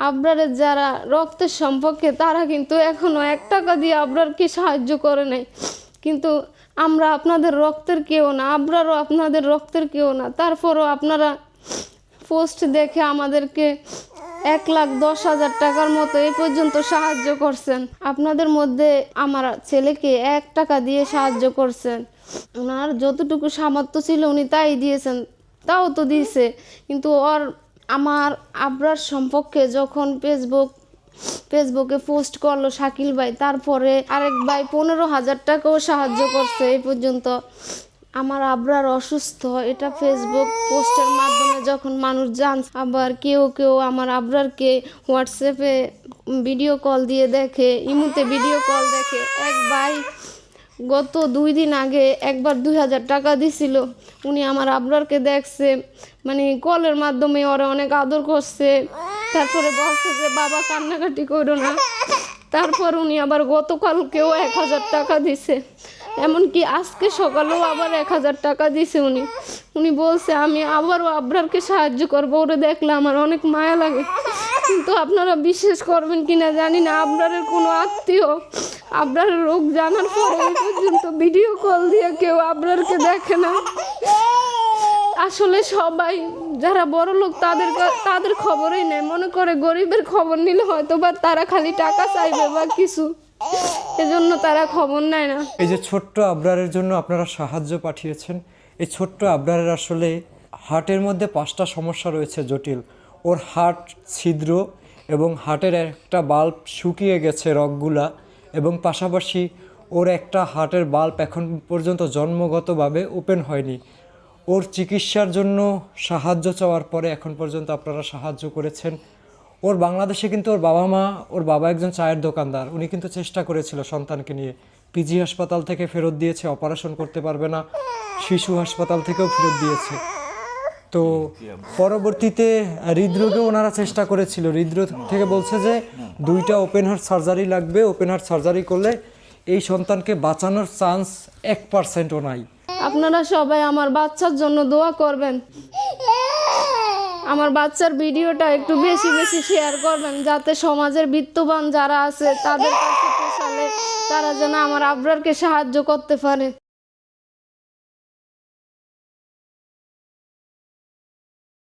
আবরারের যারা রক্তের সম্পর্কে, তারা কিন্তু এখনও এক টাকা দিয়ে আবরারকে সাহায্য করে নাই। কিন্তু আমরা আপনাদের রক্তের কেউ না, আবরারও আপনাদের রক্তের কেউ না। তারপরও আপনারা পোস্ট দেখে আমাদেরকে এক লাখ দশ হাজার টাকার মতো এই পর্যন্ত সাহায্য করছেন। আপনাদের মধ্যে আমার ছেলেকে এক টাকা দিয়ে সাহায্য করছেন। ওনার যতটুকু সামর্থ্য ছিল উনি তাই দিয়েছেন, তাও তো দিয়েছে। কিন্তু ওর আমার আবরার সম্পর্কে যখন ফেসবুক ফেসবুকে পোস্ট করল শাকিল ভাই, তারপরে আরেক ভাই পনেরো হাজার টাকাও সাহায্য করছে এই পর্যন্ত। আমার আবরার অসুস্থ, এটা ফেসবুক পোস্টের মাধ্যমে যখন মানুষ জান, আবার কেউ কেউ আমার আবরারকে হোয়াটসঅ্যাপে ভিডিও কল দিয়ে দেখে, ইমুতে ভিডিও কল দেখে, এক ভাই গত দুই দিন আগে একবার দুই হাজার টাকা দিছিল। উনি আমার আবরারকে দেখছে মানে কলের মাধ্যমে ওরা অনেক আদর করছে। তারপরে বলছে যে, বাবা, কান্নাকাটি করো না। তারপর উনি আবার গতকালকেও এক হাজার টাকা দিছে। এমনকি আজকে সকালেও আবার এক হাজার টাকা দিছে উনি। উনি বলছে, আমি আবারও আবরারকে সাহায্য করব। ওরে দেখলে আমার অনেক মায়া লাগে। কিন্তু আপনারা বিশ্বাস করবেন কিনা জানি না, আবরারের কোনো আত্মীয় আবরারের রোগ জানার পরে পর্যন্ত ভিডিও কল দিয়ে কেউ আবরারকে দেখে না। আসলে সবাই যারা বড় লোক, তাদের তাদের খবরই নেয় মনে করে গরিবের খবর নিলে হয়তো বা তারা খালি টাকা চাইবে বা কিছু। এজন্য তারা খবর নেয় না। এই যে ছোট্ট আবরারের জন্য আপনারা সাহায্য পাঠিয়েছেন, এই ছোট্ট আবরারের আসলে হার্টের মধ্যে পাঁচটা সমস্যা রয়েছে জটিল। ওর হার্ট ছিদ্র এবং হার্টের একটা বাল্ব শুকিয়ে গেছে রগগুলা। এবং পাশাপাশি ওর একটা হার্টের বাল্ব এখন পর্যন্ত জন্মগতভাবে ওপেন হয়নি। ওর চিকিৎসার জন্য সাহায্য চাওয়ার পরে এখন পর্যন্ত আপনারা সাহায্য করেছেন। ওর বাংলাদেশে কিন্তু ওর বাবা মা, ওর বাবা একজন চায়ের দোকানদার। উনি কিন্তু চেষ্টা করেছিল সন্তানকে নিয়ে। পিজি হাসপাতাল থেকে ফেরত দিয়েছে, অপারেশন করতে পারবে না। শিশু হাসপাতাল থেকেও ফেরত দিয়েছে। তো পরবর্তীতে হৃদরোগে ওনারা চেষ্টা করেছিল। হৃদরোগ থেকে বলছে যে দুইটা ওপেন হার্ট সার্জারি লাগবে। ওপেন হার্ট সার্জারি করলে এই সন্তানকে বাঁচানোর চান্স এক পার্সেন্টও নাই। আপনারা সবাই আমার বাচ্চার জন্য দোয়া করবেন। আমার বাচ্চার ভিডিওটা একটু বেশি বেশি শেয়ার করবেন, যাতে সমাজের বিত্তবান যারা আছে, তাদের কাছে তারা যেন আমার আবরারকে সাহায্য করতে পারে।